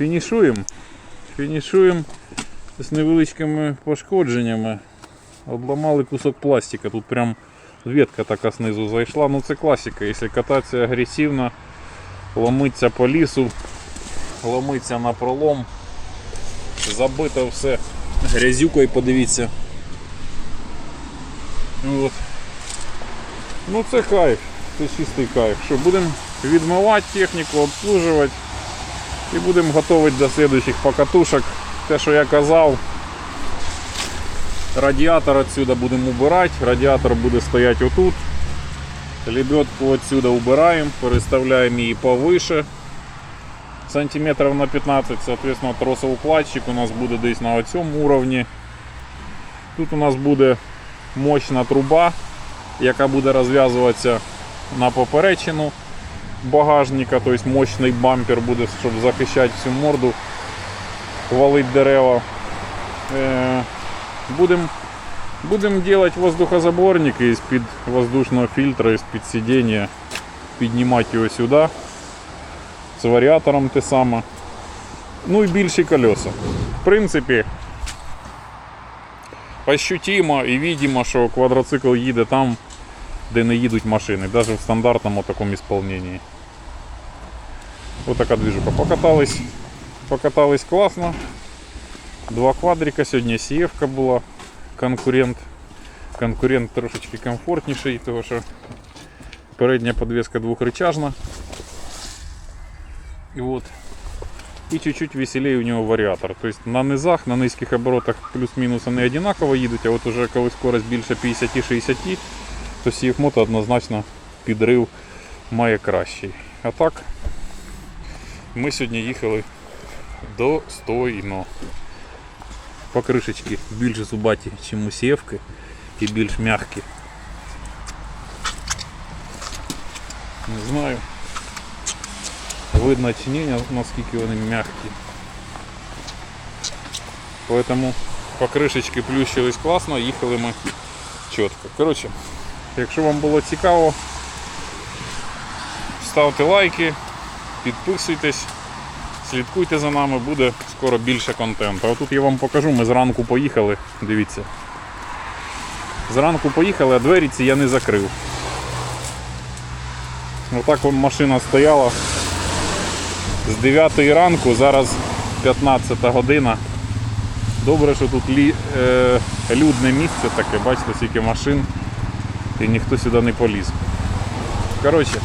Фінішуємо. Фінішуємо з невеличкими пошкодженнями. Обламали кусок пластика. Тут прям ветка така знизу зайшла. Ну це класика. Якщо кататися агресивно, ломиться по лісу, ломиться на пролом. Забито все грязюкою, подивіться. От. Ну це кайф, це чистий кайф. Що будемо відмивати техніку, обслужувати і будемо готувати до слідуючих покатушок. Те, що я казав, радіатор відсюди будемо убирати, радіатор буде стояти отут. Лебедку отсюда убираємо, переставляємо її повыше. Сантиметрів на 15, соответственно, тросоукладчик у нас буде десь на цьому уровні. Тут у нас буде мощна труба, яка буде розв'язуватися на поперечину багажника, тобто мощний бампер буде, щоб захищати всю морду, валить дерева. Е, Будемо будем делать воздухозаборник із-під воздушного фільтра, із-під сидіння, піднімати його сюди. З варіатором те саме. Ну і більші колеса. В принципі, ощутимо і видимо, що квадроцикл їде там, де не їдуть машини, навіть в стандартному такому ісполненні. Ось така движуха. Покатались, покатались класно. Два квадрика, сьогодні сієвка була, конкурент. Конкурент трошечки комфортніший, тому що передня подвеска двохрычажна. І от. І чуть-чуть веселее у нього варіатор. Тобто на низах, на низьких оборотах плюс-мінус вони однаково їдуть, а от уже коли скорость більше 50-60, то CF-мото однозначно підрив має кращий. А так, ми сьогодні їхали достойно. Покришечки більш зубаті, ніж у сєвки і більш м'які. Не знаю. Видно чи ні, наскільки вони м'які. Поэтому покришечки плющились класно, їхали ми чітко. Коротше, якщо вам було цікаво, ставте лайки, підписуйтесь, слідкуйте за нами, буде скоро більше контенту. А тут я вам покажу, ми зранку поїхали, дивіться. Зранку поїхали, а двері ці я не закрив. Отак машина стояла з 9 ранку, зараз 15 година. Добре, що тут лі, е, людне місце таке, бачите, скільки машин і ніхто сюди не поліз. Коротше,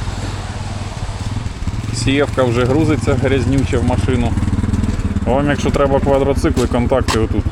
сієвка вже грузиться грязнюче в машину. Вам якщо треба квадроцикли, контакти отут.